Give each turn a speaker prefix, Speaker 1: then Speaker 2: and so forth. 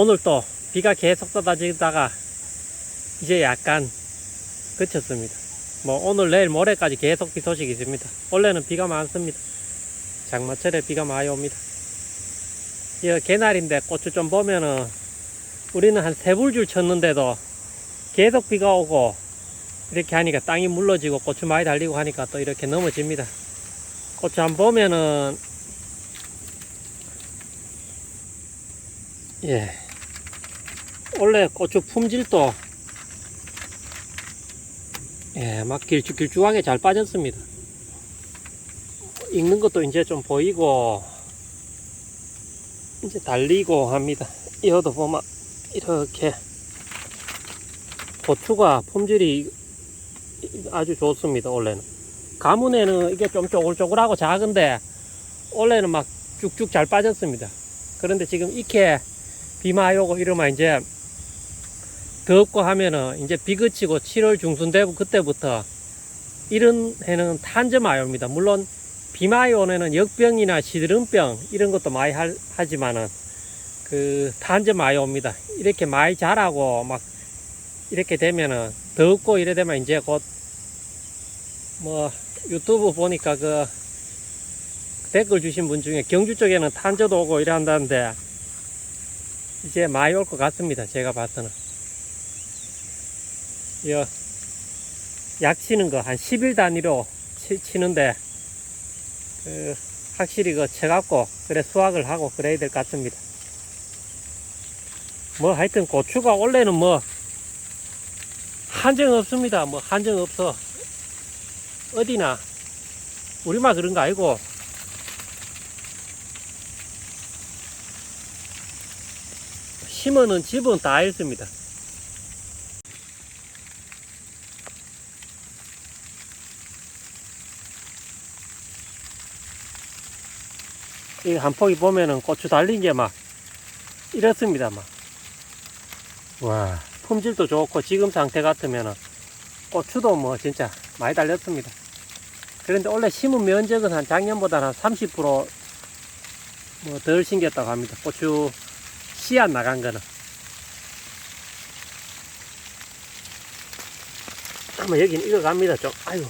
Speaker 1: 오늘 또 비가 계속 쏟아지다가 이제 약간 그쳤습니다. 뭐 오늘 내일 모레까지 계속 비 소식이 있습니다. 원래는 비가 많습니다. 장마철에 비가 많이 옵니다. 이 개날인데 고추 좀 보면은 우리는 한 세 불줄 쳤는데도 계속 비가 오고 이렇게 하니까 땅이 물러지고 고추 많이 달리고 하니까 또 이렇게 넘어집니다. 고추 한 보면은 예 원래 고추 품질도 예 막 길쭉길쭉하게 잘 빠졌습니다. 익는 것도 이제 좀 보이고 이제 달리고 합니다. 이어도 보면 이렇게 고추가 품질이 아주 좋습니다. 원래는 가문에는 이게 좀 쪼글쪼글하고 작은데 원래는 막 쭉쭉 잘 빠졌습니다. 그런데 지금 이렇게 비 많이 오고 이러면 이제 덥고 하면은 이제 비 그치고 7월 중순 되고 그때부터 이런 해는 탄저 많이 옵니다. 물론 비 많이 오면은 역병이나 시드름병 이런 것도 많이 할- 하지만은 그 탄저 많이 옵니다. 이렇게 많이 자라고 막 이렇게 되면은 덥고 이래 되면 이제 곧 뭐 유튜브 보니까 그 댓글 주신 분 중에 경주 쪽에는 탄저도 오고 이래 한다는데 이제 많이 올 것 같습니다. 제가 봐서는. 여, 약 치는 거 한 10일 단위로 치, 는데 그 확실히 그 쳐갖고 그래 수확을 하고 그래야 될 것 같습니다. 뭐 하여튼 고추가 원래는 뭐 한정 없습니다. 뭐 한정 없어. 어디나 우리만 그런 거 아니고 심어는 집은 다 있습니다. 이 한 폭이 보면은 고추 달린 게 막 이렇습니다. 막. 와, 품질도 좋고 지금 상태 같으면은 고추도 뭐 진짜 많이 달렸습니다. 그런데 원래 심은 면적은 한 작년보다 한30%뭐 덜 심겼다고 합니다. 고추 씨앗 나간 거는. 한번 여기는 익어갑니다. 좀, 아이고.